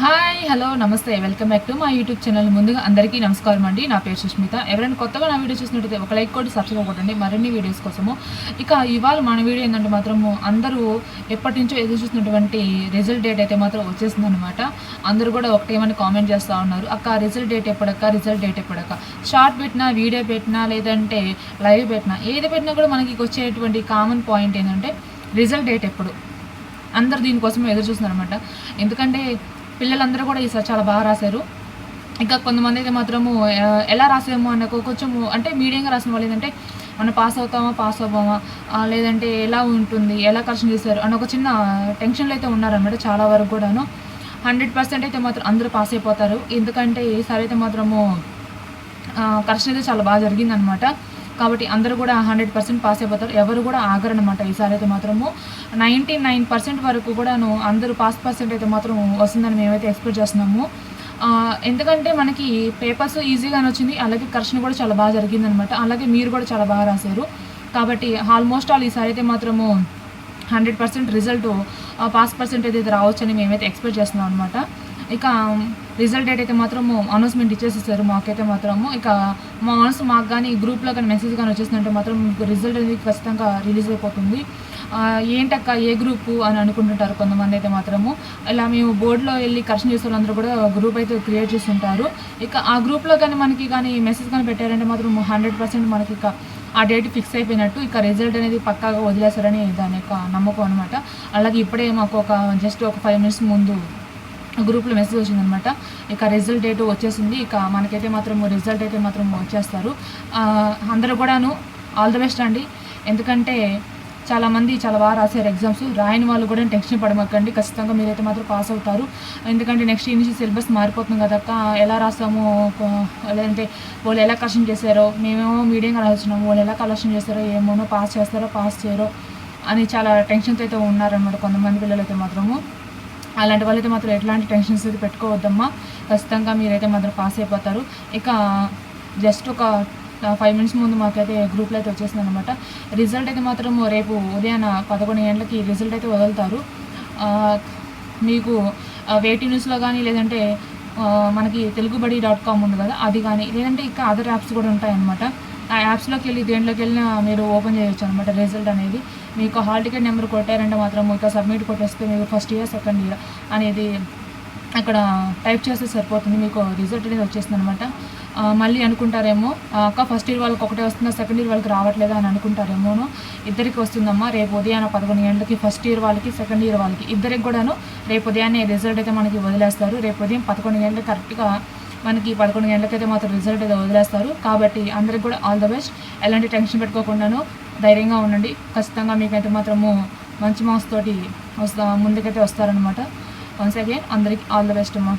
Hi hello నమస్తే welcome back to మా YouTube channel. ముందుగా అందరికీ నమస్కారం అండి. నా పేరు సుష్మిత. ఎవరైనా కొత్తగా నా వీడియో చూసినట్టయితే ఒక లైక్ కూడా సబ్స్క్రైబ్ కొట్టండి మరిన్ని వీడియోస్ కోసము. ఇక ఇవాళ మన వీడియో ఏంటంటే మాత్రము అందరూ ఎప్పటి నుంచో ఎదురు చూసినటువంటి రిజల్ట్ డేట్ అయితే మాత్రం వచ్చేసింది అనమాట అందరూ కూడా ఒకటేమని కామెంట్ చేస్తూ ఉన్నారు. అక్క రిజల్ట్ డేట్ ఎప్పుడక్క? రిజల్ట్ డేట్ ఎప్పుడక్క? షార్ట్ పెట్టినా వీడియో పెట్టినా లేదంటే లైవ్ పెట్టినా ఏది పెట్టినా కూడా మనకి వచ్చేటువంటి కామన్ పాయింట్ ఏంటంటే రిజల్ట్ డేట్ ఎప్పుడు. అందరు దీనికోసం ఎదురు చూస్తున్నారు అనమాట ఎందుకంటే పిల్లలందరూ కూడా ఈసారి చాలా బాగా రాశారు. ఇంకా కొంతమంది అయితే మాత్రము ఎలా రాసాము అన్న కొంచెం అంటే మీడియంగా రాసిన వాళ్ళు ఏంటంటే మనం పాస్ అవుతామా? పాస్ అవ్వమా? లేదంటే ఎలా ఉంటుంది? ఎలా కరెక్షన్ చేశారు అని ఒక చిన్న టెన్షన్లో అయితే ఉన్నారనమాట చాలా వరకు కూడాను. హండ్రెడ్ పర్సెంట్ అయితే మాత్రం అందరూ పాస్ అయిపోతారు. ఎందుకంటే ఈసారి అయితే మాత్రము కరెక్షన్ అయితే చాలా బాగా జరిగిందనమాట కాబట్టి అందరూ కూడా హండ్రెడ్ పర్సెంట్ పాస్ అయిపోతారు. ఎవరు కూడా ఆగరనమాట. ఈసారి అయితే మాత్రము నైంటీ నైన్ పర్సెంట్ వరకు కూడాను అందరూ పాస్ పర్సెంట్ అయితే మాత్రం వస్తుందని మేమైతే ఎక్స్పెక్ట్ చేస్తున్నాము. ఎందుకంటే మనకి పేపర్స్ ఈజీగానే వచ్చింది. అలాగే కరెక్షన్ కూడా చాలా బాగా జరిగిందనమాట. అలాగే మీరు కూడా చాలా బాగా రాశారు. కాబట్టి ఆల్మోస్ట్ ఆల్ ఈసారి అయితే మాత్రము hundred percent result pass percent అయితే రావచ్చని మేమైతే ఎక్స్పెక్ట్ చేస్తున్నాం అనమాట. ఇక రిజల్ట్ డేట్ అయితే మాత్రము అనౌన్స్మెంట్ ఇచ్చేసేసారు మాకైతే మాత్రము. ఇక మా అనౌన్స్ మాకు కానీ గ్రూప్లో కానీ మెసేజ్ కానీ వచ్చేసిందంటే మాత్రం రిజల్ట్ అనేది ఖచ్చితంగా రిలీజ్ అయిపోతుంది. ఏంటక్క ఏ గ్రూపు అని అనుకుంటుంటారు కొంతమంది అయితే మాత్రము. ఇలా మేము బోర్డులో వెళ్ళి కరెక్షన్ చేసే వాళ్ళందరూ కూడా గ్రూప్ అయితే క్రియేట్ చేస్తుంటారు. ఇక ఆ గ్రూప్లో కానీ మనకి కానీ మెసేజ్ కానీ పెట్టారంటే మాత్రం హండ్రెడ్ పర్సెంట్ మనకి ఇక ఆ డేట్ ఫిక్స్ అయిపోయినట్టు ఇక రిజల్ట్ అనేది పక్కాగా వదిలేస్తారని దాని యొక్క నమ్మకం అనమాట అలాగే ఇప్పుడే మాకు ఒక జస్ట్ ఒక ఫైవ్ మినిట్స్ ముందు గ్రూప్లో మెసేజ్ వచ్చిందనమాట. ఇక రిజల్ట్ డేట్ వచ్చేసింది. ఇక మనకైతే మాత్రం రిజల్ట్ అయితే మాత్రం వచ్చేస్తారు. అందరూ కూడాను ఆల్ ద బెస్ట్ అండి. ఎందుకంటే చాలామంది చాలా బాగా రాశారు ఎగ్జామ్స్ రాయని వాళ్ళు కూడా టెన్షన్ పడమక్కండి ఖచ్చితంగా మీరైతే మాత్రం పాస్ అవుతారు. ఎందుకంటే నెక్స్ట్ నుంచి సిలబస్ మారిపోతుంది కదక్క ఎలా రాస్తాము? లేదంటే వాళ్ళు ఎలా కలెక్షన్ చేశారో? మేమేమో మీడియంగా రాస్తున్నాము. వాళ్ళు ఎలా కలెక్షన్ చేస్తారో? ఏమోనో పాస్ చేస్తారో పాస్ చేయరో అని చాలా టెన్షన్తో అయితే ఉన్నారనమాట కొంతమంది పిల్లలు అయితే మాత్రము. అలాంటి వాళ్ళైతే మాత్రం ఎట్లాంటి టెన్షన్స్ అయితే పెట్టుకోవద్దమ్మా. ఖచ్చితంగా మీరైతే మాత్రం పాస్ అయిపోతారు. ఇక జస్ట్ ఒక ఫైవ్ మినిట్స్ ముందు మాకైతే గ్రూప్లో అయితే వచ్చేసింది అనమాట రిజల్ట్ అయితే మాత్రం రేపు ఉదయాన పదకొండు గంటలకి రిజల్ట్ అయితే వదులుతారు. మీకు వేటి న్యూస్లో కానీ లేదంటే మనకి తెలుగుబడి డాట్ కామ్ ఉంది కదా అది కానీ లేదంటే ఇంకా అదర్ యాప్స్ కూడా ఉంటాయన్నమాట. ఆ యాప్స్లోకి వెళ్ళి దేంట్లోకి వెళ్ళినా మీరు ఓపెన్ చేయొచ్చు అనమాట రిజల్ట్ అనేది. మీకు హాల్ టికెట్ నెంబర్ కొట్టారంటే మాత్రం ఇక సబ్మిట్ కొట్టేస్తే మీకు ఫస్ట్ ఇయర్ సెకండ్ ఇయర్ అనేది అక్కడ టైప్ చేస్తే సరిపోతుంది. మీకు రిజల్ట్ అనేది వచ్చేస్తుంది అనమాట మళ్ళీ అనుకుంటారేమో అక్క ఫస్ట్ ఇయర్ వాళ్ళకి ఒకటే వస్తుందా సెకండ్ ఇయర్ వాళ్ళకి రావట్లేదా అని అనుకుంటారేమోను ఇద్దరికి వస్తుందమ్మా. రేపు ఉదయాన పదకొండు గంటలకి ఫస్ట్ ఇయర్ వాళ్ళకి సెకండ్ ఇయర్ వాళ్ళకి ఇద్దరికి కూడాను రేపు ఉదయాన్నే రిజల్ట్ అయితే మనకి వదిలేస్తారు. రేపు ఉదయం పదకొండు గంటలకు కరెక్ట్గా మనకి పదకొండు గంటలకైతే మాత్రం రిజల్ట్ అయితే వదిలేస్తారు. కాబట్టి అందరికి కూడా ఆల్ ద బెస్ట్ ఎలాంటి టెన్షన్ పెట్టుకోకుండాను ధైర్యంగా ఉండండి. ఖచ్చితంగా మీకైతే మాత్రము మంచి మార్క్స్ తోటి వస్తా ముందుకైతే వస్తారనమాట వన్స్ అగైన్ అందరికి ఆల్ ద బెస్ట్ అమ్మా.